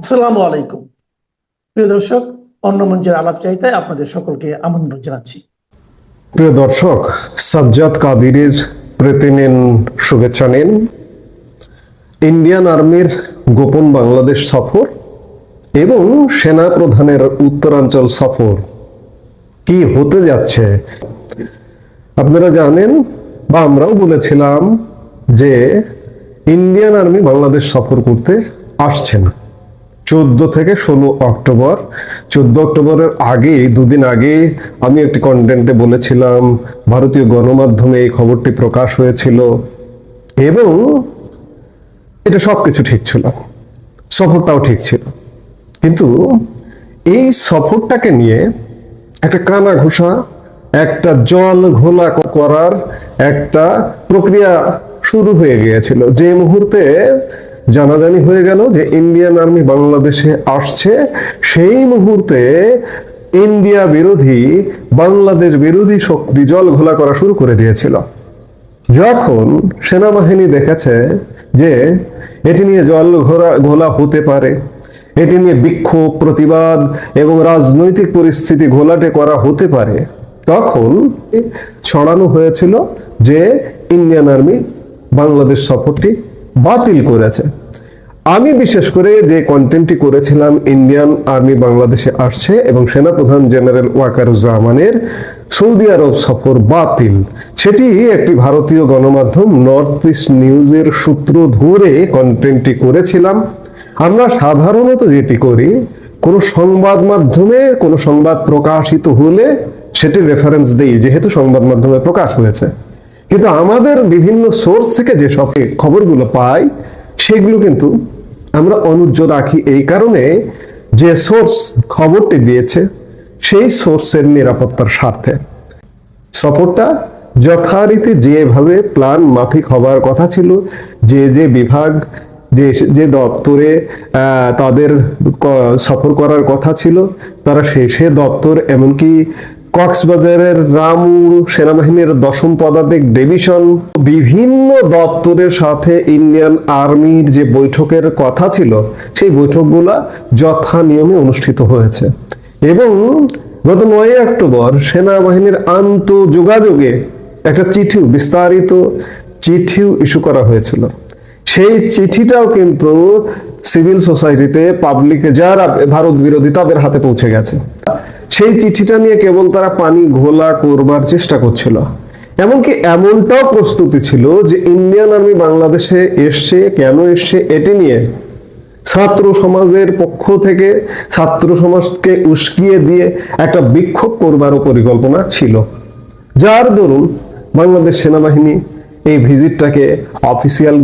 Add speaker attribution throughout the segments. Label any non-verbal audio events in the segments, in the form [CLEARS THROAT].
Speaker 1: আসসালামু আলাইকুম। প্রিয় দর্শক, অন্য মঞ্চের আলাপ চাইতে আপনাদের সকলকে আমন্ত্রণ জানাচ্ছি।
Speaker 2: প্রিয় দর্শক, সাজ্জাদ কাদিরের প্রীতি নিন শুভেচ্ছা নিন। ইন্ডিয়ান আর্মির গোপন বাংলাদেশ সফর এবং সেনা প্রধানের উত্তরাঞ্চল সফর কি হতে যাচ্ছে? আপনারা জানেন বা আমরাও বলেছিলাম যে ইন্ডিয়ান আর্মি বাংলাদেশ সফর করতে আসছে না। চোদ্দ থেকে ষোলো অক্টোবর। চোদ্দ অক্টোবরের আগে দুদিন আগে আমি একটি কন্টেন্টে বলেছিলাম, ভারতীয় গণমাধ্যমে এই খবরটি প্রকাশ হয়েছিল এবং এটা সবকিছু ঠিক ছিল, সফরটাও ঠিক ছিল। কিন্তু এই সফরটাকে নিয়ে একটা কানা ঘোষা একটা জল ঘোলা করার একটা প্রক্রিয়া শুরু হয়ে গিয়েছিল। যে মুহূর্তে জানাজানি হয়ে গেল যে ইন্ডিয়ান আর্মি বাংলাদেশে আসছে। সেই মুহূর্তে ইন্ডিয়া বিরোধী, বাংলাদেশ বিরোধী শক্তি জল ঘোলা করা শুরু করে দিয়েছিল। যখন সেনাবাহিনী দেখেছে যে এটি নিয়ে জল ঘোরা, ঘোলা হতে পারে, এটি নিয়ে বিক্ষোভ, প্রতিবাদ এবং রাজনৈতিক পরিস্থিতি ঘোলাটে করা হতে পারে, তখন ছড়ানো হয়েছিল যে ইন্ডিয়ান আর্মি বাংলাদেশ সফরটি বাতিল করেছে। আমি বিশেষ করে যে কন্টেন্টটি করেছিলাম ইন্ডিয়ান আর্মি বাংলাদেশে আসছে এবং সেনাপ্রধান জেনারেল ওয়াকারুজ্জামানের সৌদি আরব সফর বাতিল। সেটি একটি ভারতীয় গণমাধ্যম নর্থ ইস্ট নিউজের সূত্র ধরে কন্টেন্টটি করেছিলাম। আমরা সাধারণত যেটি করি, কোনো সংবাদ মাধ্যমে কোনো সংবাদ প্রকাশিত হলে সেটি রেফারেন্স দেই, যেহেতু সংবাদ মাধ্যমে প্রকাশ হয়েছে। কিন্তু আমাদের বিভিন্ন সোর্স থেকে যে সব খবরগুলো পাই, সেগুলো কিন্তু আমরা অনুজ্জ রাখি। এই কারণে যে সোর্স খবরটি দিয়েছে, সেই সোর্সের নিরাপত্তার স্বার্থে। সফরটা যথারীতি যেভাবে প্ল্যান মাফিক হবার কথা ছিল, যে যে বিভাগ, যে যে দপ্তরে তাদের সফর করার কথা ছিল, তারা সে সে দপ্তর, এমনকি কক্সবাজারের রামু সেনাবাহিনীর দশম পদাতিক ডিভিশন, বিভিন্ন দপ্তরের সাথে ইন্ডিয়ান আর্মির যে বৈঠকের কথা ছিল, সেই বৈঠকগুলা যথা নিয়মে অনুষ্ঠিত হয়েছে। এবং গত নয় অক্টোবর সেনাবাহিনীর আন্ত যোগাযোগে একটা চিঠিও, বিস্তারিত চিঠিও ইস্যু করা হয়েছিল। সেই চিঠিটাও কিন্তু সিভিল সোসাইটিতে পাবলিকে, যারা ভারত বিরোধী, তাদের হাতে পৌঁছে গেছে। সেই চিঠিটা নিয়ে কেবল তারা পানি ঘোলা করবার চেষ্টা করছিল। এমনকি এমনটাও প্রস্তুতি ছিল যে ইন্ডিয়ান আর্মি বাংলাদেশে এসছে কেন এসছে এটি নিয়ে ছাত্র সমাজের পক্ষ থেকে, ছাত্র সমাজকে উস্কিয়ে দিয়ে একটা বিক্ষোভ করবারও পরিকল্পনা ছিল। যার দরুন বাংলাদেশ সেনাবাহিনী এই ভিজিটটাকে অফিসিয়াল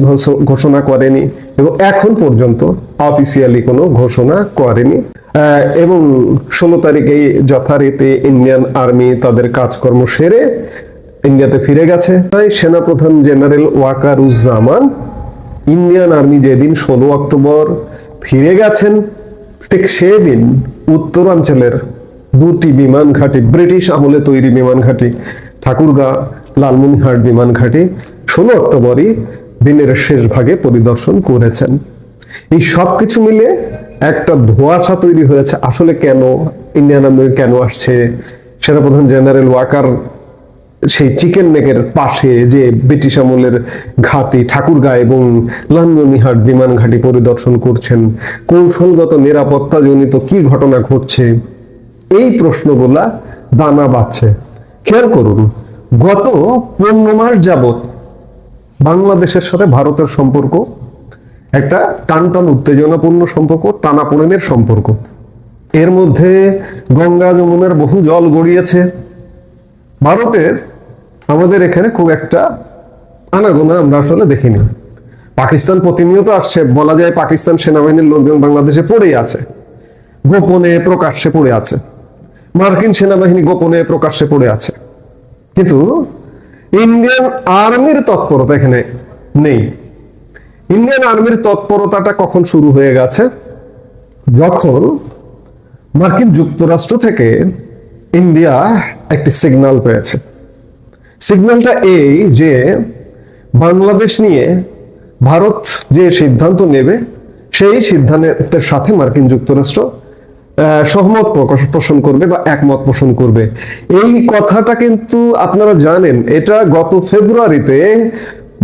Speaker 2: ঘোষণা করেনি এবং এখন পর্যন্ত অফিসিয়ালি কোনো ঘোষণা করেনি। এবং ষোলো তারিখেই যথারীতি ইন্ডিয়ান আর্মি তাদের কাজকর্ম সেরে ইন্ডিয়াতে ফিরে গেছে। তাই সেনাপ্রধান জেনারেল ওয়াকারুজ্জামান ইন্ডিয়ান আর্মি যেদিন ষোলো অক্টোবর ফিরে গেছেন, ঠিক সেদিন উত্তরাঞ্চলের দুটি বিমান ঘাঁটি, ব্রিটিশ আমলে তৈরি বিমান ঘাঁটি, ঠাকুরগাঁ লালমনিরহাট বিমান ঘাঁটি ষোলো অক্টোবরই দিনের শেষ ভাগে পরিদর্শন করেছেন। এই সব কিছু মিলে একটা ধোঁয়াশা তৈরি হয়েছে। আসলে কেন? ইন্ডিয়ান আর্মি কেন আসছে? সেনাপ্রধান জেনারেল ওয়াকার সেই চিকেন নেকের পাশে যে ব্রিটিশ আমলের ঘাটি, ঠাকুরগাঁ এবং লালমনিরহাট বিমান ঘাঁটি পরিদর্শন করছেন, কৌশলগত নিরাপত্তাজনিত কি ঘটনা ঘটছে? এই প্রশ্নগুলা দানা বাঁধছে। খেয়াল করুন, গত পনেরো মাস যাবত বাংলাদেশের সাথে ভারতের সম্পর্ক, একটা টানটান উত্তেজনাপূর্ণ সম্পর্ক, টানাপোড়েনের সম্পর্ক। এর মধ্যে গঙ্গা যমুনার বহু জল গড়িয়েছে। ভারতের, আমাদের এখানে খুব একটা আনাগোনা আমরা আসলে দেখিনি। পাকিস্তান প্রতিনিয়ত আসছে, বলা যায় পাকিস্তান সেনাবাহিনীর লোকজন বাংলাদেশে পড়েই আছে। গোপনে, প্রকাশ্যে পড়ে আছে। মার্কিন সেনাবাহিনী গোপনে, প্রকাশ্যে পড়ে আছে। কিন্তু ইন্ডিয়ান আর্মির তৎপরতা এখানে নেই। ইন্ডিয়ান আর্মির তৎপরতাটা কখন শুরু হয়ে গেছে? যখন মার্কিন যুক্তরাষ্ট্র থেকে ইন্ডিয়া একটি সিগন্যাল পেয়েছে। সিগন্যালটা এই যে বাংলাদেশ নিয়ে ভারত যে সিদ্ধান্ত নেবে, সেই সিদ্ধান্তের সাথে মার্কিন যুক্তরাষ্ট্র সহমত পোষণ করবে বা একমত পোষণ করবে। এই কথাটা কিন্তু আপনারা জানেন, এটা গত ফেব্রুয়ারিতে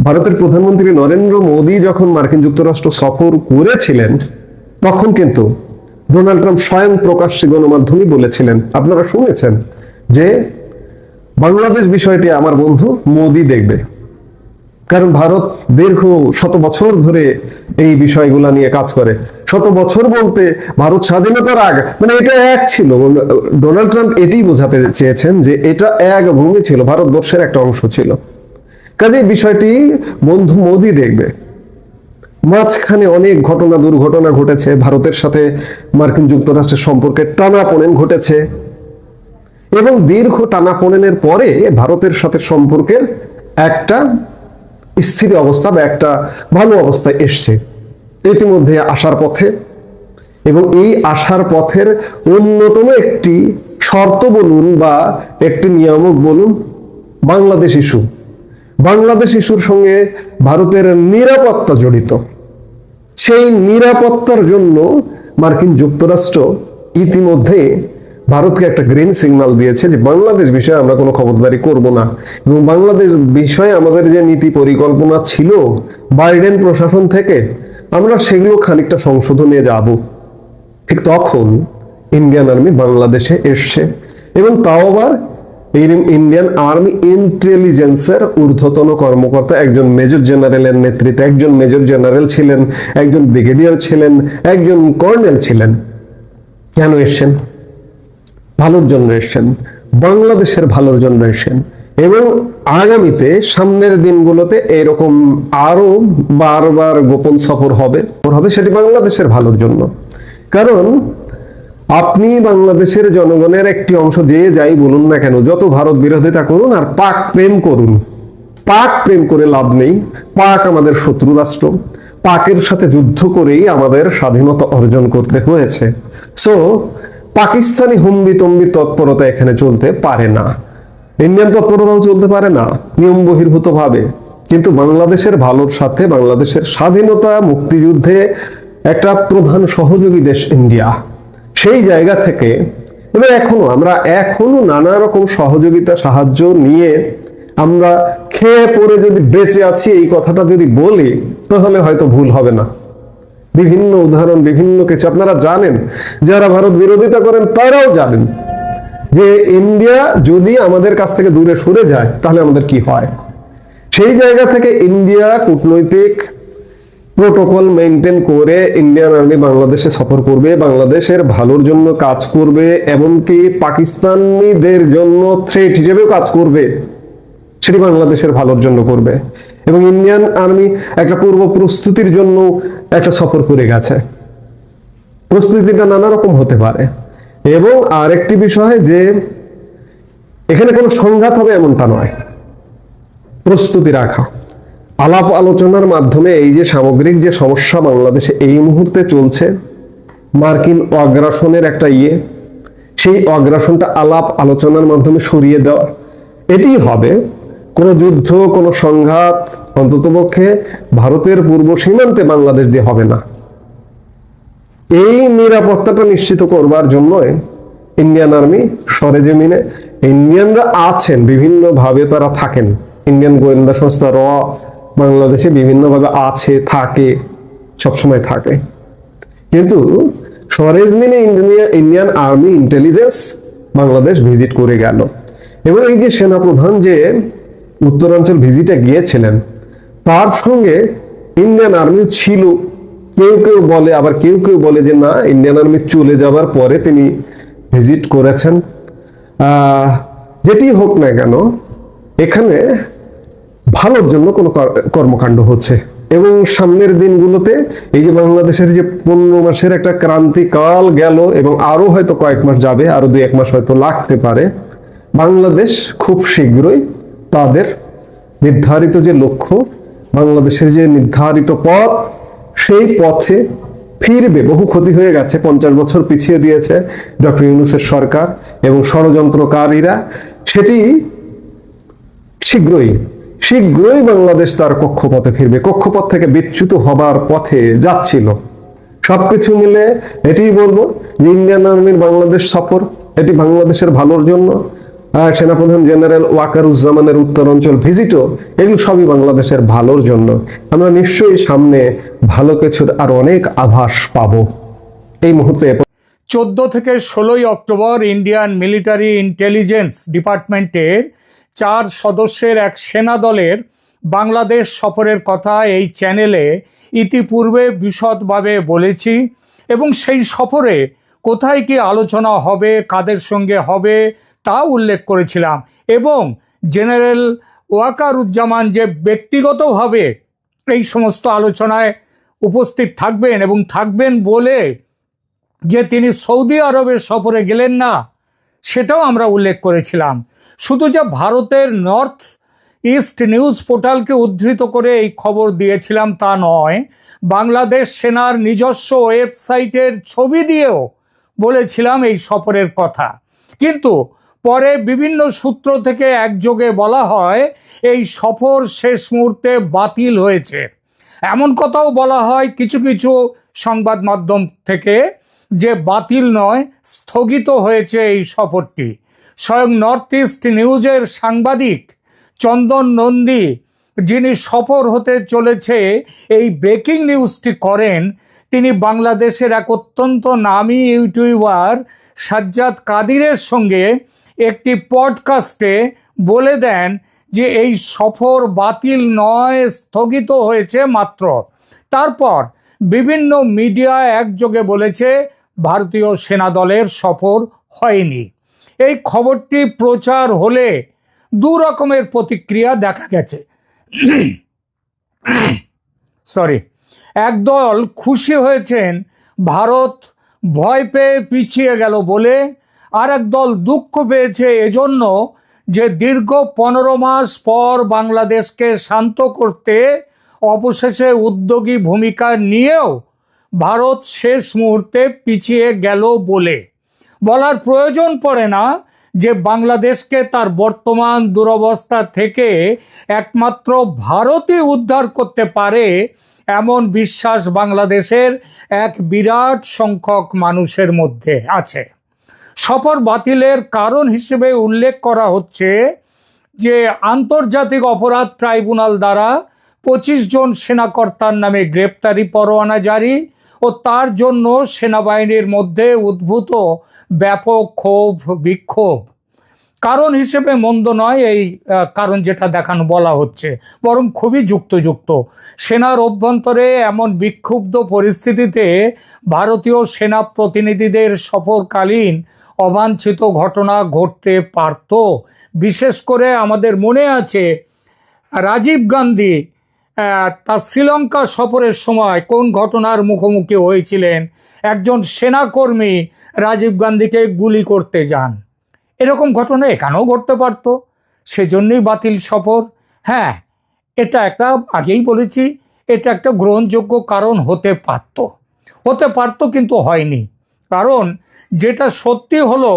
Speaker 2: ভারতের প্রধানমন্ত্রী নরেন্দ্র মোদী যখন মার্কিন যুক্তরাষ্ট্র সফর করেছিলেন, তখন কিন্তু ডোনাল্ড ট্রাম্প স্বয়ং প্রকাশ্যে গণমাধ্যমে বলেছিলেন, আপনারা শুনেছেন যে বাংলাদেশ বিষয়টি আমার বন্ধু মোদী দেখবে। কারণ ভারত দীর্ঘ শত বছর ধরে এই বিষয়গুলা নিয়ে কাজ করে। শত বছর বলতে ভারত স্বাধীনতার আগ মানে এটা এক ছিল। ডোনাল্ড ট্রাম্প এটাই বোঝাতে চেয়েছেন যে এটা এক ভূমি ছিল, ভারতবর্ষের একটা অংশ ছিল। কাজে বিষয়টি বন্ধু মোদী দেখবে। মাঝখানে অনেক ঘটনা দুর্ঘটনা ঘটেছে, ভারতের সাথে মার্কিন যুক্তরাষ্ট্রের সম্পর্কে টানাপোড়েন ঘটেছে। এবং দীর্ঘ টানাপোড়েনের পরে ভারতের সাথে সম্পর্কের একটা স্থিতি অবস্থা বা একটা ভালো অবস্থায় এসছে। ইতিমধ্যে আসার পথে এবং এই আসার পথের অন্যতম একটি শর্ত বলুন বা একটি নিয়ামক বলুন, বাংলাদেশ ইস্যু। বাংলাদেশ ইস্যুর সঙ্গে ভারতের নিরাপত্তা জড়িত। সেই নিরাপত্তার জন্য মার্কিন যুক্তরাষ্ট্র ইতিমধ্যে ভারতকে একটা গ্রিন সিগন্যাল দিয়েছে যে বাংলাদেশ বিষয়ে আমরা কোনো খবরদারি করব না। এবং বাংলাদেশ বিষয়ে আমাদের যে নীতি পরিকল্পনা ছিল বাইডেন প্রশাসন থেকে, আমরা সেগুলো খানিকটা সংশোধনে যাব। ঠিক তখন ইন্ডিয়ান আর্মি বাংলাদেশে এসছে এবং তাও আবার ইন্ডিয়ান আর্মি ইন্টেলিজেন্সের ঊর্ধ্বতন কর্মকর্তা একজন মেজর জেনারেলের নেতৃত্বে, একজন মেজর জেনারেল ছিলেন, একজন ব্রিগেডিয়ার ছিলেন, একজন কর্নেল ছিলেন। কেন এসছেন? ভালোর এসছেন, বাংলাদেশের ভালোর এসছেন এবং আগামীতে সামনের দিনগুলোতে এরকম আরও বারবার গোপন সফর হবে হবে সেটি বাংলাদেশের ভালোর জন্য। কারণ আপনি বাংলাদেশের জনগণের একটি অংশ যে যাই বলুন না কেন, যত ভারত বিরোধিতা করুন আর পাক প্রেম করুন, পাক প্রেম করে লাভ নেই, পাক আমাদের শত্রু রাষ্ট্র, পাকের সাথে যুদ্ধ করেই আমাদের স্বাধীনতা অর্জন করতে হয়েছে। সো পাকিস্তানি হুম্বি তম্বি তৎপরতা এখানে চলতে পারে না। ইন্ডিয়ান তৎপরতাও চলতে পারে না, নিয়ম বহির্ভূত ভাবে কিন্তু বাংলাদেশের ভালোর সাথে বাংলাদেশের স্বাধীনতা, মুক্তিযুদ্ধে একটা প্রধান সহযোগী দেশ ইন্ডিয়া। সেই জায়গা থেকে এবং এখনও আমরা এখনও নানা রকম সহযোগিতা, সাহায্য নিয়ে আমরা খেয়ে পড়ে যদি বেঁচে আছি এই কথাটা যদি বলি, তাহলে হয়তো ভুল হবে না। বিভিন্ন উদাহরণ, বিভিন্ন কিছু। আপনারা জানেন, যারা ভারত বিরোধিতা করেন, তারাও জানেন যে ইন্ডিয়া যদি আমাদের কাছ থেকে দূরে সরে যায়, তাহলে আমাদের কি হয়? সেই জায়গা থেকে ইন্ডিয়া কূটনৈতিক প্রোটোকল মেনটেন করে ইন্ডিয়ান আর্মি বাংলাদেশে সফর করবে, বাংলাদেশের ভালোর জন্য কাজ করবে, এমনকি পাকিস্তানিদের জন্য থ্রেট হিসেবেও কাজ করবে। সেটি বাংলাদেশের ভালোর জন্য করবে। এবং ইন্ডিয়ান আর্মি একটা পূর্ব প্রস্তুতির জন্য একটা সফর করে গেছে। প্রস্তুতিটা নানা রকম হতে পারে। এবং আরেকটি বিষয় যে, এখানে কোনো সংঘাত হবে এমনটা নয়। প্রস্তুতি রাখা। আলাপ আলোচনার মাধ্যমে এই যে সামগ্রিক যে সমস্যা বাংলাদেশে এই মুহূর্তে চলছে, মার্কিন অগ্রাসনের একটা ইয়ে সেই অগ্রাসনটা আলাপ আলোচনার মাধ্যমে সরিয়ে দেওয়া এটি হবে কোনো যুদ্ধ, কোনো সংঘাত অন্ততপক্ষে ভারতের পূর্ব সীমান্তে বাংলাদেশ দিয়ে হবে না। এই নিরাপত্তাটা নিশ্চিত করবার জন্য ইন্ডিয়ান আর্মি সরেজমিনে ইন্ডিয়ানরা আছেন বিভিন্ন ভাবে তারা থাকেন। ইন্ডিয়ান গোয়েন্দা সংস্থা র বাংলাদেশে বিভিন্ন ভাবে আছে, থাকে, সবসময় থাকে। কিন্তু সরেজমিনে India, Indian army intelligence Bangladesh visit করে গেল। এবং এই যে সেনাপ্রধান যে উত্তরাঞ্চল ভিজিটে গিয়েছিলেন। তার সঙ্গে ইন্ডিয়ান আর্মি ছিল। কেউ কেউ বলে, আবার কেউ কেউ বলে যে, না, ইন্ডিয়ান আর্মি চলে যাবার পরে তিনি ভিজিট করেছেন। যেটি হোক না কেন, এখানে ভালোর জন্য কোনো কর্মকাণ্ড হচ্ছে। এবং সামনের দিনগুলোতে এই যে বাংলাদেশের যে পনেরো মাসের একটা ক্রান্তিকাল গেল এবং আরও হয়তো কয়েক মাস যাবে আরও দুই এক মাস হয়তো লাগতে পারে, বাংলাদেশ খুব শীঘ্রই তাদের নির্ধারিত যে লক্ষ্য, বাংলাদেশের যে নির্ধারিত পথ, সেই পথে ফিরবে। বহু ক্ষতি হয়ে গেছে, পঞ্চাশ বছর পিছিয়ে দিয়েছে ডক্টর ইউনুসের সরকার এবং ষড়যন্ত্রকারীরা। সেটি শীঘ্রই শীঘ্রই বাংলাদেশ তার কক্ষপথে ফিরবে। কক্ষপথ থেকে বিচ্যুত হবার পথে যাচ্ছিল। সবকিছু মিলে এটাই বলব ইন্ডিয়ান আর্মির বাংলাদেশ সফর, এটি বাংলাদেশের ভালোর জন্য। সেনাপ্রধান জেনারেল ওয়াকারুজ্জামানের উত্তরাঞ্চল ভিজিটও এগুলো সবই বাংলাদেশের ভালোর জন্য। আমরা নিশ্চয়ই সামনে ভালো কিছুর আর অনেক আভাস পাব। এই মুহূর্তে
Speaker 3: চোদ্দ থেকে ষোলোই অক্টোবর ইন্ডিয়ান মিলিটারি ইন্টেলিজেন্স ডিপার্টমেন্টের চার সদস্যের এক সেনা দলের বাংলাদেশ সফরের কথা এই চ্যানেলে ইতিপূর্বে বিশদভাবে বলেছি এবং সেই সফরে কোথায় কি আলোচনা হবে, কাদের সঙ্গে হবে তা উল্লেখ করেছিলাম। এবং জেনারেল ওয়াকারুজ্জামান যে ব্যক্তিগতভাবে এই সমস্ত আলোচনায় উপস্থিত থাকবেন এবং থাকবেন বলে যে তিনি সৌদি আরবের সফরে গেলেন না, সেটাও আমরা উল্লেখ করেছিলাম। শুধু যে ভারতের নর্থ ইস্ট নিউজ পোর্টালকে উদ্ধৃত করে এই খবর দিয়েছিলাম তা নয়, বাংলাদেশ সেনার নিজস্ব ওয়েবসাইটের ছবি দিয়েও বলেছিলাম এই সফরের কথা। কিন্তু পরে বিভিন্ন সূত্র থেকে একযোগে বলা হয়, এই সফর শেষ মুহূর্তে বাতিল হয়েছে। এমন কথাও বলা হয় কিছু কিছু সংবাদ মাধ্যম থেকে যে বাতিল নয়, স্থগিত হয়েছে এই সফরটি। স্বয়ং নর্থ ইস্ট নিউজের সাংবাদিক চন্দন নন্দী, যিনি সফর হতে চলেছে, এই ব্রেকিং নিউজটি করেন, তিনি বাংলাদেশের এক অত্যন্ত নামী ইউটিউবার সাজ্জাদ কাদিরের সঙ্গে একটি পডকাস্টে বলে দেন যে এই সফর বাতিল নয়, স্থগিত হয়েছে মাত্র। তারপর বিভিন্ন মিডিয়া একযোগে বলেছে, ভারতীয় সেনা দলের সফর হয়নি। এই খবরটি প্রচার হলে দু রকমের প্রতিক্রিয়া দেখা গেছে। সরি। একদল খুশি হয়েছেন, ভারত ভয় পেয়ে পিছিয়ে গেল বলে আর একদল দুঃখ পেয়েছে এজন্য যে দীর্ঘ পনেরো মাস পর বাংলাদেশকে শান্ত করতে অবশেষে উদ্যোগী ভূমিকা নিয়েও ভারত শেষ মুহূর্তে পিছিয়ে গেল বলে। বলার প্রয়োজন পড়ে না যে বাংলাদেশকে তার বর্তমান দুরবস্থা থেকে একমাত্র ভারতই উদ্ধার করতে পারে এমন বিশ্বাস বাংলাদেশের এক বিরাট সংখ্যক মানুষের মধ্যে আছে। সফর বাতিলের কারণ হিসেবে উল্লেখ করা হচ্ছে যে আন্তর্জাতিক অপরাধ ট্রাইব্যুনাল দ্বারা পঁচিশ জন সেনাকর্তার নামে গ্রেপ্তারি পরোয়ানা জারি ও তার জন্য সেনাবাহিনীর মধ্যে উদ্ভূত ব্যাপক ক্ষোভ, বিক্ষোভ। কারণ হিসেবে মন্দ নয় এই কারণ যেটা দেখানো বলা হচ্ছে, বরং খুবই যুক্তযুক্ত। সেনার অভ্যন্তরে এমন বিক্ষুব্ধ পরিস্থিতিতে ভারতীয় সেনা প্রতিনিধিদের সফরকালীন অবাঞ্ছিত ঘটনা ঘটতে পারত। বিশেষ করে আমাদের মনে আছে, রাজীব গান্ধী তার শ্রীলঙ্কা সফরের সময় কোন ঘটনার মুখোমুখি হয়েছিলেন? একজন সেনাকর্মী রাজীব গান্ধীকে গুলি করতে যান। এরকম ঘটনা এখানেও ঘটতে পারত। সেজন্যই বাতিল সফর। হ্যাঁ এটা একটা, আগেই বলেছি, এটা একটা গ্রহণযোগ্য কারণ হতে পারত। হতে পারত কিন্তু হয়নি। কারণ যেটা সত্যি হলো,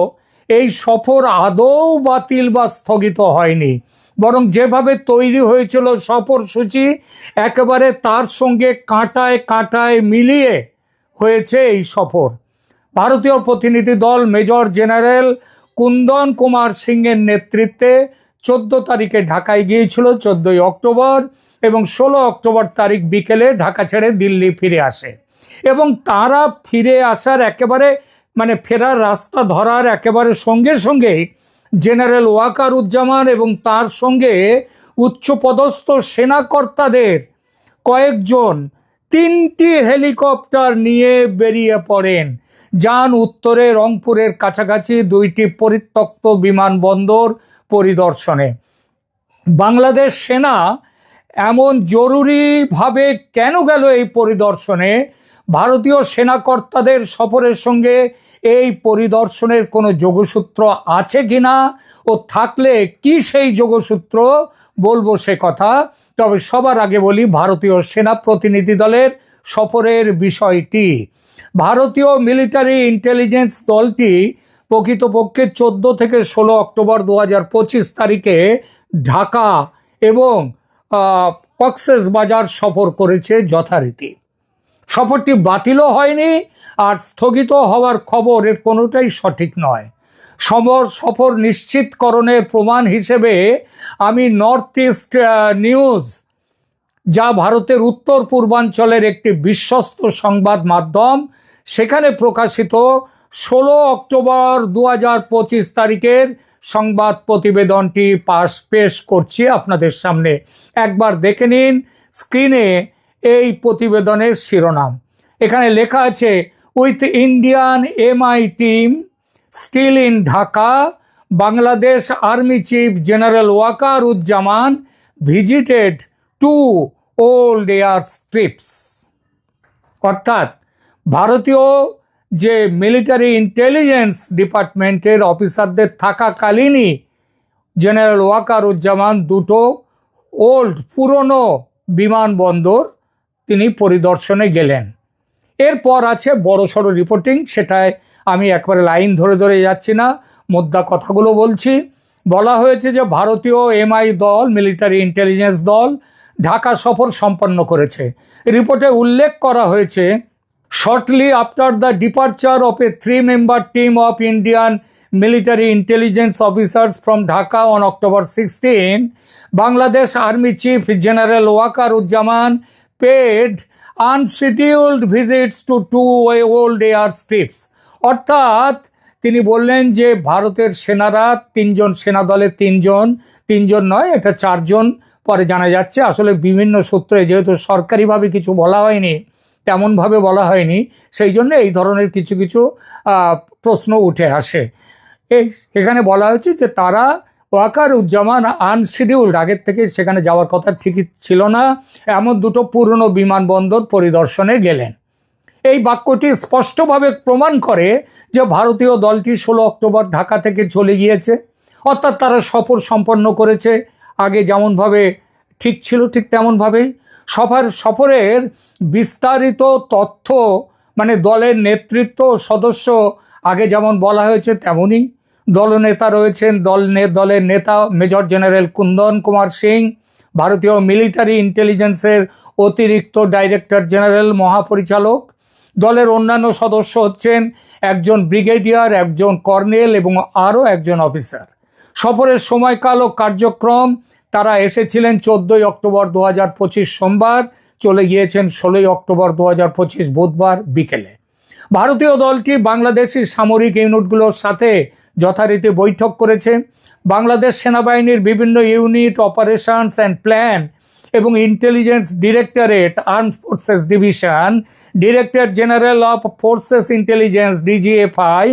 Speaker 3: এই সফর আদৌ বাতিল বা স্থগিত হয়নি। বরং যেভাবে তৈরি হয়েছিল সফরসূচি, একেবারে তার সঙ্গে কাঁটায় কাঁটায় মিলিয়ে হয়েছে এই সফর। ভারতীয় প্রতিনিধি দল মেজর জেনারেল কুন্দন কুমার সিংয়ের নেতৃত্বে চোদ্দ তারিখে ঢাকায় গিয়েছিল, চোদ্দই অক্টোবর এবং ষোলো অক্টোবর তারিখ বিকেলে ঢাকা ছেড়ে দিল্লি ফিরে আসে। এবং তারা ফিরে আসার একেবারে মানে ফেরার রাস্তা ধরার একেবারে সঙ্গে সঙ্গেই জেনারেল ওয়াকারুজ্জামান এবং তার সঙ্গে উচ্চপদস্থ সেনাকর্তাদের কয়েকজন তিনটি হেলিকপ্টার নিয়ে বেরিয়ে পড়েন। যান উত্তরে রংপুরের কাছাকাছি দুইটি পরিত্যক্ত বিমানবন্দর পরিদর্শনে। বাংলাদেশ সেনা এমন জরুরিভাবে কেন গেল এই পরিদর্শনে? ভারতীয় সেনাকর্তাদের সফরের সঙ্গে এই পরিদর্শনের কোনো যোগসূত্র আছে কিনা ও থাকলে কি সেই যোগসূত্র বলব সে কথা। তবে সবার আগে বলি, ভারতীয় সেনা প্রতিনিধি দলের সফরের বিষয়টি। ভারতীয় মিলিটারি ইন্টেলিজেন্স দলটি প্রকৃতপক্ষে চোদ্দ থেকে ষোলো অক্টোবর দু হাজার পঁচিশ তারিখে ঢাকা এবং কক্সেস বাজার সফর করেছে যথারীতি। সফরটি বাতিলও হয়নি আর স্থগিত হওয়ার খবর এর কোনোটাই সঠিক নয়। সমর সফর নিশ্চিতকরণের প্রমাণ হিসেবে আমি নর্থ ইস্ট নিউজ, যা ভারতের উত্তর পূর্বাঞ্চলের একটি বিশ্বস্ত সংবাদ মাধ্যম, সেখানে প্রকাশিত ষোলো অক্টোবর দু হাজার পঁচিশ তারিখের সংবাদ প্রতিবেদনটি পাশ পেশ করছি আপনাদের সামনে। একবার দেখে নিন, স্ক্রিনে এই প্রতিবেদনের শিরোনাম। এখানে লেখা আছে with Indian MI team still in Dhaka Bangladesh army chief general Wakeruzzaman visited two old air strips অর্থাৎ, ভারতীয় যে মিলিটারি ইন্টেলিজেন্স ডিপার্টমেন্টের অফিসারদের থাকাকালীনই জেনারেল ওয়াকারুজ্জামান দুটো ওল্ড পুরনো বিমানবন্দর তিনি পরিদর্শনে গেলেন। এরপর আছে বড় সড়ো রিপোর্টিং সেটায় আমি একবারে লাইন ধরে ধরে যাচ্ছি না মোদ্দা কথাগুলো বলছি। বলা হয়েছে যে ভারতীয় এমআই দল মিলিটারি ইন্টেলিজেন্স দল ঢাকা সফর সম্পন্ন করেছে। রিপোর্টে উল্লেখ করা হয়েছে shortly after the departure of a three member team of Indian military intelligence officers from Dhaka on October 16, Bangladesh Army Chief General Wakar Uzzaman paid unscheduled visits to two old airstrips. অর্থাৎ তিনি বললেন যে ভারতের সেনারা তিনজন সেনা দলে তিনজন তিনজন নয়, এটা চারজন পরে জানা যাচ্ছে আসলে বিভিন্ন সূত্রে যেহেতু সরকারিভাবে কিছু বলা হয়নি, তেমনভাবে বলা হয়নি, সেই জন্য এই ধরনের কিছু কিছু প্রশ্ন উঠে আসে এই, এখানে বলা হয়েছে যে তারা ওয়াকার উজ্জামান আনশিডিউল্ড, আগের থেকে সেখানে যাওয়ার কথা ঠিকই ছিল না, এমন দুটো পুরনো বিমানবন্দর পরিদর্শনে গেলেন। এই বাক্যটি স্পষ্টভাবে প্রমাণ করে যে ভারতীয় দলটি ষোলো অক্টোবর ঢাকা থেকে চলে গিয়েছে, অর্থাৎ তারা সফর সম্পন্ন করেছে, আগে যেমনভাবে ঠিক ছিল ঠিক তেমনভাবেই। সফর, সফরের বিস্তারিত তথ্য মানে দলের নেতৃত্ব, সদস্য, আগে যেমন বলা হয়েছে তেমনই। দলনেতা রয়েছেন, দল দলের নেতা মেজর জেনারেল কুন্দন কুমার সিং, ভারতীয় মিলিটারি ইন্টেলিজেন্সের অতিরিক্ত ডাইরেক্টর জেনারেল মহাপরিচালক। দলের অন্যান্য সদস্য হচ্ছেন একজন ব্রিগেডিয়ার, একজন কর্নেল এবং আরও একজন অফিসার। সফরের সময়কাল ও কার্যক্রম, তারা এসেছিলেন চোদ্দোই অক্টোবর দু পঁচিশ সোমবার, চলে গিয়েছেন ষোলোই অক্টোবর দু হাজার পঁচিশ বুধবার বিকেলে। ভারতীয় দলটি বাংলাদেশি সামরিক ইউনিটগুলোর সাথে যথারীতি বৈঠক করেছে বাংলাদেশ সেনাবাহিনীর বিভিন্ন ইউনিট অপারেশনস অ্যান্ড প্ল্যান এবং intelligence directorate arm forces division, director general of forces intelligence, DGFI,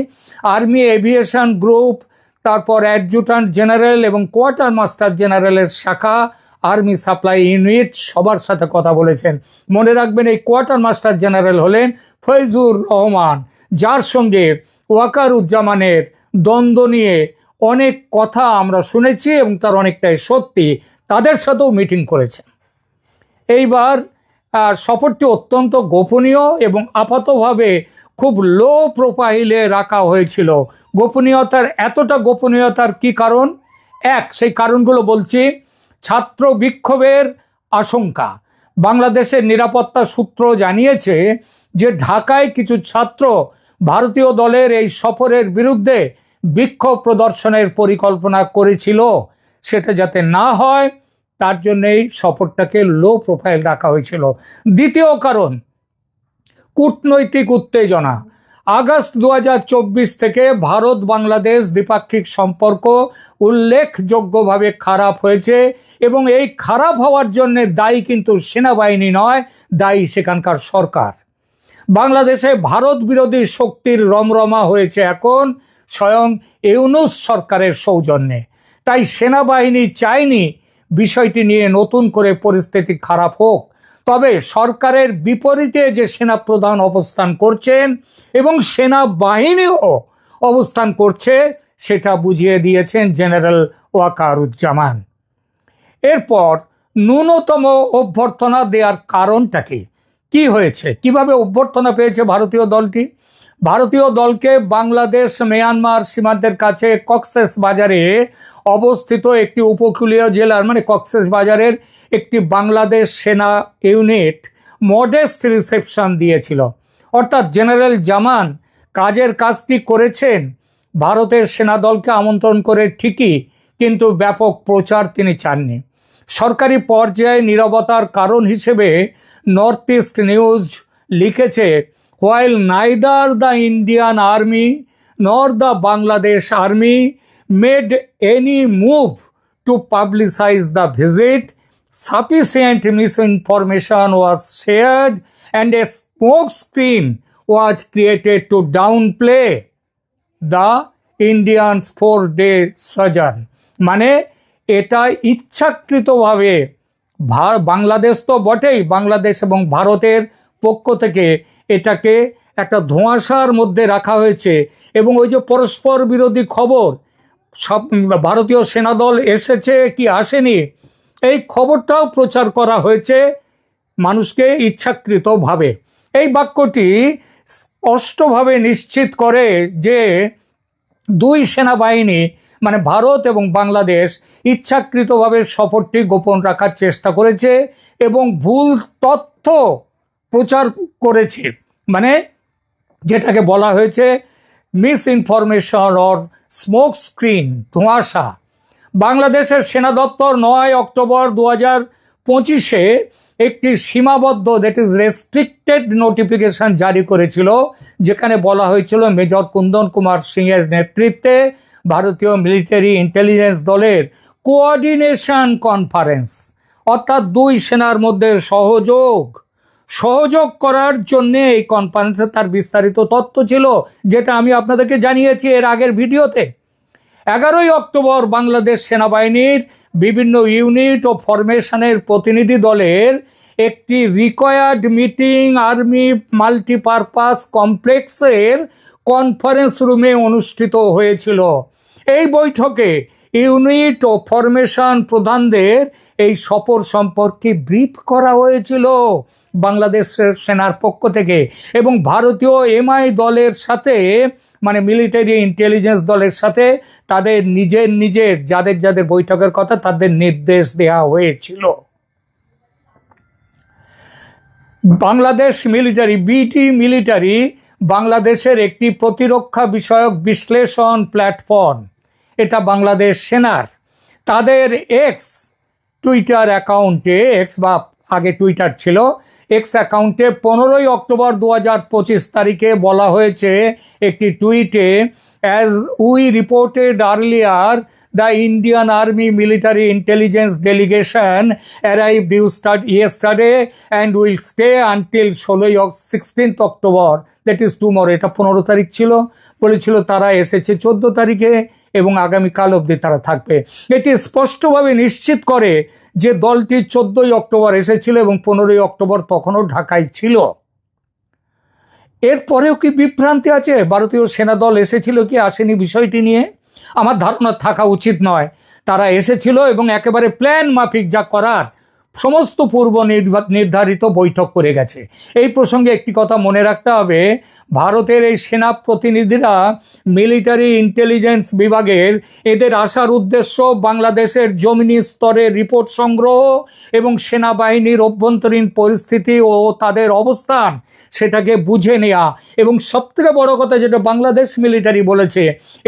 Speaker 3: army aviation group, তারপর অ্যাডজুট্যান্ট জেনারেল এবং কোয়ার্টার মাস্টার জেনারেলের শাখা, আর্মি সাপ্লাই ইউনিট সবার সাথে কথা বলেছেন। মনে রাখবেন এই কোয়ার্টার মাস্টার জেনারেল হলেন ফৈজুর রহমান, যার সঙ্গে ওয়াকারুজ্জামানের দ্বন্দ্ব নিয়ে অনেক কথা আমরা শুনেছি এবং তার অনেকটাই সত্যি, তাদের সাথেও মিটিং করেছেন এইবার সফরটি অত্যন্ত গোপনীয় এবং আপাতভাবে খুব লো প্রোফাইলে রাখা হয়েছিল। গোপনীয়তার, এতটা গোপনীয়তার কি কারণ? এক, সেই কারণগুলো বলছি, ছাত্র বিক্ষোভের আশঙ্কা। বাংলাদেশের নিরাপত্তা সূত্র জানিয়েছে যে ঢাকায় কিছু ছাত্র ভারতীয় দলের এই সফরের বিরুদ্ধে বিক্ষোভ প্রদর্শনের পরিকল্পনা করেছিল। সেটা যাতে না হয়, তার জন্যই সফরটাকে লো প্রোফাইল রাখা হয়েছিল। দ্বিতীয় কারণ, কূটনৈতিক উত্তেজনা। আগস্ট দু হাজার চব্বিশ থেকে ভারত বাংলাদেশ দ্বিপাক্ষিক সম্পর্ক উল্লেখযোগ্যভাবে খারাপ হয়েছে এবং এই খারাপ হওয়ার জন্য দায়ী কিন্তু সেনাবাহিনী নয়, দায়ী সেখানকার সরকার। বাংলাদেশে ভারত বিরোধী শক্তির রমরমা হয়েছে এখন স্বয়ং ইউনুস সরকারের সৌজন্যে। তাই সেনাবাহিনী চায়নি বিষয়টি নিয়ে নতুন করে পরিস্থিতি খারাপ হোক। তবে সরকারের বিপরীতে যে সেনাপ্রধান অবস্থান করছেন এবং সেনাবাহিনীও অবস্থান করছে, সেটা বুঝিয়ে দিয়েছেন জেনারেল ওয়াকারুজ্জামান। এরপর ন্যূনতম অভ্যর্থনা দেওয়ার কারণটা কি? কি হয়েছে? কীভাবে অভ্যর্থনা পেয়েছে ভারতীয় দলটি? ভারতীয় দলকে বাংলাদেশ, মিয়ানমার সীমান্তের কাছে কক্সেস বাজারে অবস্থিত একটি উপকূলীয় জেলার মানে কক্সেস বাজারের একটি বাংলাদেশ সেনা ইউনিট মডেস্ট রিসেপশন দিয়েছিল। অর্থাৎ জেনারেল জামান কাজের কাজটি করেছেন, ভারতের সেনাদলকে আমন্ত্রণ করে ঠিকই, কিন্তু ব্যাপক প্রচার তিনি চাননি। সরকারি পর্যায়ে নিরবতার কারণ হিসেবে নর্থ ইস্ট নিউজ লিখেছে while neither the Indian army nor the Bangladesh army made any move to publicise the visit sufficient misinformation was shared and a smoke screen was created to downplay the Indian four day sojourn মানে এটা ইচ্ছাকৃতভাবে বাংলাদেশ তো বটেই, বাংলাদেশ এবং ভারতের পক্ষ থেকে এটাকে একটা ধোঁয়াশার মধ্যে রাখা হয়েছে। এবং ওই যে পরস্পর বিরোধী খবর, সব ভারতীয় সেনাদল এসেছে কি আসেনি, এই খবরটাও প্রচার করা হয়েছে মানুষকে ইচ্ছাকৃতভাবে। এই বাক্যটি স্পষ্টভাবে নিশ্চিত করে যে দুই সেনাবাহিনী মানে ভারত এবং বাংলাদেশ ইচ্ছাকৃতভাবে সফরটি গোপন রাখার চেষ্টা করেছে এবং ভুল তথ্য প্রচার করেছে। মানে যেটাকে বলা হয়েছে misinformation or smoke screen ধোঁয়াশা। বাংলাদেশের সেনা দপ্তর নয় অক্টোবর দু হাজার পঁচিশে একটি সীমাবদ্ধ দ্যাট ইজ রেস্ট্রিক্টেড নোটিফিকেশন জারি করেছিল, যেখানে বলা হয়েছিল মেজর কুন্দন কুমার সিংয়ের নেতৃত্বে ভারতীয় মিলিটারি ইন্টেলিজেন্স দলের কোঅর্ডিনেশন কনফারেন্স, অর্থাৎ দুই সেনার মধ্যে সহযোগ। সহযোগ করার জন্য এই কনফারেন্সে তার বিস্তারিত তথ্য ছিল, যেটা আমি আপনাদেরকে জানিয়েছি এর আগের ভিডিওতে। এগারোই অক্টোবর বাংলাদেশ সেনাবাহিনীর বিভিন্ন ইউনিট ও ফরমেশনের প্রতিনিধি দলের একটি রিকোয়ার্ড মিটিং আর্মি মাল্টিপারপাস কমপ্লেক্সের কনফারেন্স রুমে অনুষ্ঠিত হয়েছিল। এই বৈঠকে ইউনিট ও ফরমেশন প্রধানদের এই সফর সম্পর্কে ব্রিফ করা হয়েছিল বাংলাদেশের সেনার পক্ষ থেকে এবং ভারতীয় এমআই দলের সাথে মানে মিলিটারি ইন্টেলিজেন্স দলের সাথে তাদের নিজের নিজের, যাদের যাদের বৈঠকের কথা তাদের নির্দেশ দেওয়া হয়েছিল। বাংলাদেশ মিলিটারি বিটি মিলিটারি বাংলাদেশের একটি প্রতিরক্ষা বিষয়ক বিশ্লেষণ প্ল্যাটফর্ম। এটা বাংলাদেশ সেনার। তাদের এক্স টুইটার অ্যাকাউন্টে এক্স বা আগে টুইটার ছিল এক্স অ্যাকাউন্টে পনেরোই অক্টোবর দু হাজার পঁচিশ তারিখে বলা হয়েছে একটি টুইটে as we reported earlier the Indian army military intelligence delegation arrive you stud yesterday and will stay until ষোলোই sixteenth October that is tomorrow এটা পনেরো তারিখ ছিল। বলেছিল তারা এসেছে চোদ্দ তারিখে। এবং আগামীকাল অবধি তারা থাকবে। এটি স্পষ্টভাবে নিশ্চিত করে যে দলটি চোদ্দই অক্টোবর এসেছিল এবং পনেরোই অক্টোবর তখনও ঢাকায় ছিল। এরপরেও কি বিভ্রান্তি আছে? ভারতীয় সেনা দল এসেছিল কি আসেনি বিষয়টি নিয়ে? আমার ধারণা থাকা উচিত নয়। তারা এসেছিল এবং একেবারে প্ল্যান মাফিক যা করার সমস্ত পূর্ব নির্ধারিত বৈঠক করে গেছে। এই প্রসঙ্গে একটি কথা মনে রাখতে হবে, ভারতের এই সেনা প্রতিনিধিরা মিলিটারি ইন্টেলিজেন্স বিভাগের এদের আসার উদ্দেশ্য বাংলাদেশের জমিনি স্তরে রিপোর্ট সংগ্রহ এবং সেনাবাহিনীর অভ্যন্তরীণ পরিস্থিতি ও তাদের অবস্থান সেটাকে বুঝে নেওয়া এবং সবথেকে বড় কথা যেটা বাংলাদেশ মিলিটারি বলেছে,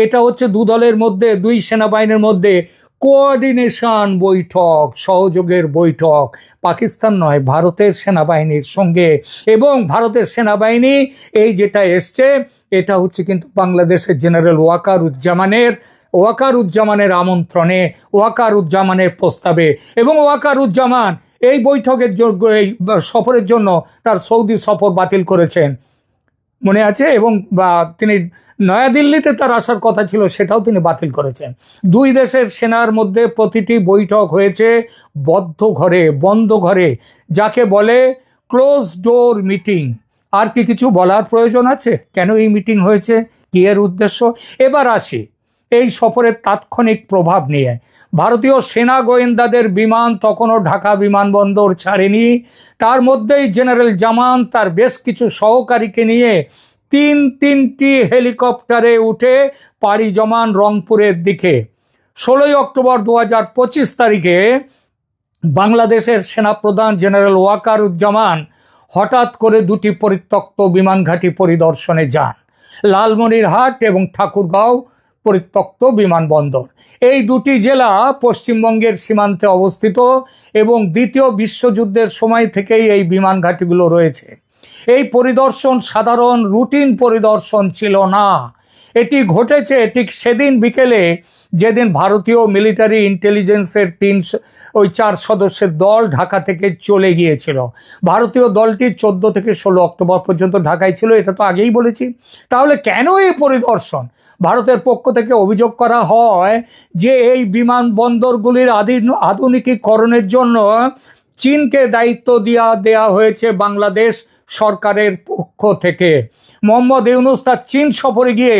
Speaker 3: এটা হচ্ছে দু দলের মধ্যে, দুই সেনাবাহিনীর মধ্যে কোঅর্ডিনেশন বৈঠক, সহযোগের বৈঠক। পাকিস্তান নয়, ভারতের সেনাবাহিনীর সঙ্গে। এবং ভারতের সেনাবাহিনী, এই যেটা এসছে, এটা হচ্ছে কিন্তু বাংলাদেশের জেনারেল ওয়াকারুজ্জামানের ওয়াকারুজ্জামানের আমন্ত্রণে, ওয়াকারুজ্জামানের প্রস্তাবে। এবং ওয়াকারুজ্জামান এই বৈঠকের যোগ্য, এই সফরের জন্য তার সৌদি সফর বাতিল করেছেন। মনে আছে এবং বা তিনি নয়াদিল্লিতে তার আসার কথা ছিল, সেটাও তিনি বাতিল করেছেন। দুই দেশের সেনার মধ্যে প্রতিটি বৈঠক হয়েছে বদ্ধ ঘরে, বন্ধ ঘরে, যাকে বলে ক্লোজ ডোর মিটিং আর কি কিছু বলার প্রয়োজন আছে? কেন এই মিটিং হয়েছে? কি এর উদ্দেশ্য? এবার আসি। এই সফরের তাৎক্ষণিক প্রভাব নিয়ে। ভারতীয় সেনা গোয়েন্দাদের বিমান তখনও ঢাকা বিমানবন্দর ছাড়েনি। তার মধ্যেই জেনারেল জামান তার বেশ কিছু সহকারীকে নিয়ে তিন তিনটি হেলিকপ্টারে উঠে পাড়ি জমান রংপুরের দিকে। ষোলোই অক্টোবর দু হাজার পঁচিশ তারিখে বাংলাদেশের সেনাপ্রধান জেনারেল ওয়াকারুজ্জামান হঠাৎ করে দুটি পরিত্যক্ত বিমান ঘাঁটি পরিদর্শনে যান। লালমনিরহাট এবং ঠাকুরগাঁও পরিত্যক্ত বিমানবন্দর। এই দুটি জেলা পশ্চিমবঙ্গের সীমান্তে অবস্থিত এবং দ্বিতীয় বিশ্বযুদ্ধের সময় থেকেই এই বিমান ঘাটিগুলো রয়েছে। এই পরিদর্শন সাধারণ রুটিন পরিদর্শন ছিল না। এটি ঘটেছে ঠিক সেদিন বিকেলে, যেদিন ভারতীয় মিলিটারি ইন্টেলিজেন্সের তিন ওই চার সদস্যের দল ঢাকা থেকে চলে গিয়েছিল। ভারতীয় দলটি চোদ্দ থেকে ষোলো অক্টোবর পর্যন্ত ঢাকায় ছিল, এটা তো আগেই বলেছি। তাহলে কেন এই পরিদর্শন? ভারতের পক্ষ থেকে অভিযোগ করা হয় যে এই বিমানবন্দরগুলির আধীন আধুনিকীকরণের জন্য চীনকে দায়িত্ব দেওয়া দেওয়া হয়েছে বাংলাদেশ সরকারের পক্ষ থেকে। মোহাম্মদ ইউনুস তার চীন সফরে গিয়ে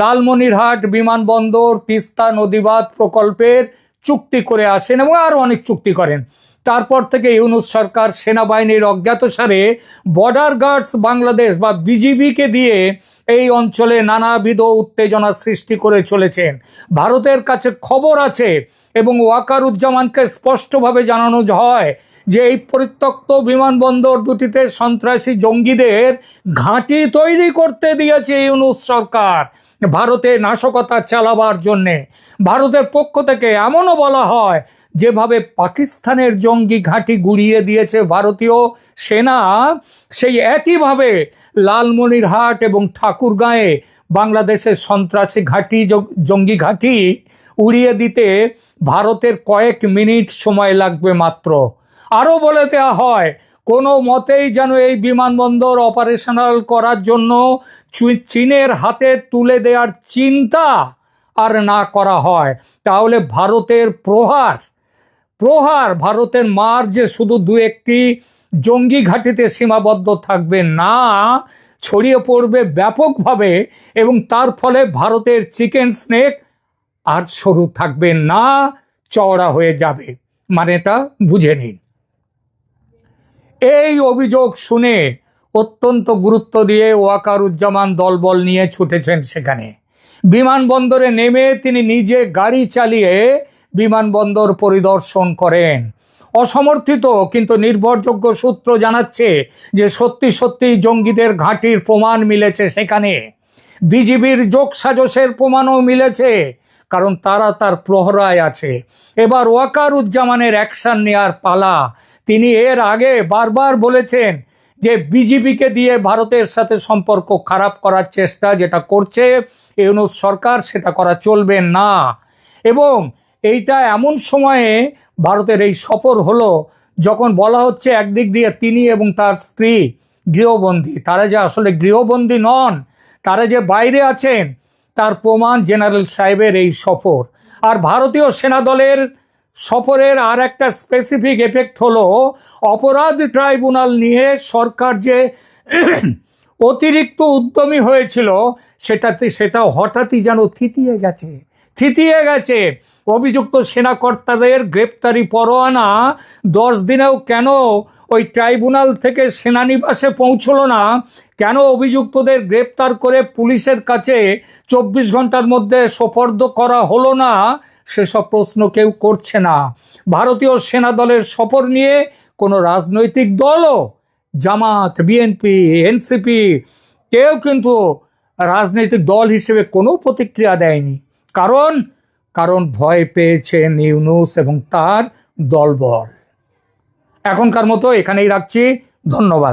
Speaker 3: লালমনিরহাট বিমানবন্দর, তিস্তা নদীবাদ প্রকল্পের চুক্তি করে আসেন এবং আরও অনেক চুক্তি করেন। তারপর থেকে ইউনুস সরকার সেনাবাহিনীর অজ্ঞাতসারে বর্ডার গার্ডস বাংলাদেশ বা বিজিবিকে দিয়ে এই অঞ্চলে নানাবিধ উত্তেজনা সৃষ্টি করে চলেছেন। ভারতের কাছে খবর আছে এবং ওয়াকারুজ্জামানকে স্পষ্টভাবে জানানো হয় যে এই পরিত্যক্ত বিমানবন্দর দুটিতে সন্ত্রাসী জঙ্গিদের ঘাঁটি তৈরি করতে দিয়েছে ইউনুস সরকার ভারতে নাশকতা চালাবার জন্যে। ভারতের পক্ষ থেকে এমনও বলা হয়, যেভাবে পাকিস্তানের জঙ্গি ঘাঁটি গুড়িয়ে দিয়েছে ভারতীয় সেনা, সেই একইভাবে লালমনিরহাট এবং ঠাকুরগাঁয়ে বাংলাদেশের সন্ত্রাসী ঘাঁটি জঙ্গি ঘাঁটি উড়িয়ে দিতে ভারতের কয়েক মিনিট সময় লাগবে মাত্র। আরও বলে দেওয়া হয়, কোনো মতেই যেন এই বিমানবন্দর অপারেশনাল করার জন্য চীনের হাতে তুলে দেওয়ার চিন্তা আর না করা হয়। তাহলে ভারতের প্রহার প্রহার ভারতের মার যে শুধু দু একটি জঙ্গি ঘাঁটিতে সীমাবদ্ধ থাকবে না, ছড়িয়ে পড়বে ব্যাপকভাবে এবং তার ফলে ভারতের চিকেন স্নেক আর সরু থাকবে না, চওড়া হয়ে যাবে। মানে এটা বুঝে নিন। এই অভিযোগ শুনে অত্যন্ত গুরুত্ব দিয়ে ওয়াকারুজ্জামান দলবল নিয়ে ছুটেছেন সেখানে। বিমানবন্দরে নেমে তিনি নিজে গাড়ি চালিয়ে বিমানবন্দর পরিদর্শন করেন। অসমর্থিত কিন্তু নির্ভরযোগ্য সূত্র জানাচ্ছে যে সত্যি সত্যি জঙ্গিদের ঘাঁটির প্রমাণ মিলেছে সেখানে। বিজিবির যোগ সাজসের প্রমাণও মিলেছে, কারণ তারা তার প্রহরায় আছে। এবার ওয়াকারুজ্জামানের অ্যাকশন নেওয়ার পালা তিনি এর আগে বারবার বলেছেন যে বিজেপিকে দিয়ে ভারতের সাথে সম্পর্ক খারাপ করার চেষ্টা যেটা করছে, ইউনুস সরকার সেটা করা চলবে না। এবং এইটা এমন সময়ে ভারতের এই সফর হলো যখন বলা হচ্ছে একদিক দিয়ে তিনি এবং তার স্ত্রী গৃহবন্দী। তারা যে আসলে গৃহবন্দী নন, তারা যে বাইরে আছেন, তার প্রমাণ জেনারেল সাহেবের এই সফর। আর ভারতীয় সেনা দলের সফরের আর একটা স্পেসিফিক এফেক্ট হলো, অপরাধ ট্রাইব্যুনাল নিয়ে সরকার যে [CLEARS THROAT] অতিরিক্ত উদ্যমী হয়েছিল, সেটাতে সেটা হঠাৎই যেন থিতিয়ে গেছে। থিতিয়ে গেছে। অভিযুক্ত সেনাকর্তাদের গ্রেপ্তারি পরোয়ানা দশ দিনেও কেন ওই ট্রাইব্যুনাল থেকে সেনানিবাসে পৌঁছলো না? কেন অভিযুক্তদের গ্রেপ্তার করে পুলিশের কাছে চব্বিশ ঘণ্টার মধ্যে সোপর্দ করা হলো না? সেসব প্রশ্ন কেউ করছে না। ভারতীয় সেনা দলের সফর নিয়ে কোনো রাজনৈতিক দলও, জামাত, বিএনপি, এনসিপি কেউ কিন্তু রাজনৈতিক দল হিসেবে কোনো প্রতিক্রিয়া দেয়নি। কারণ কারণ ভয় পেয়েছেন ইউনুস এবং তার দলবল। এখনকার মতো এখানেই রাখছি। ধন্যবাদ।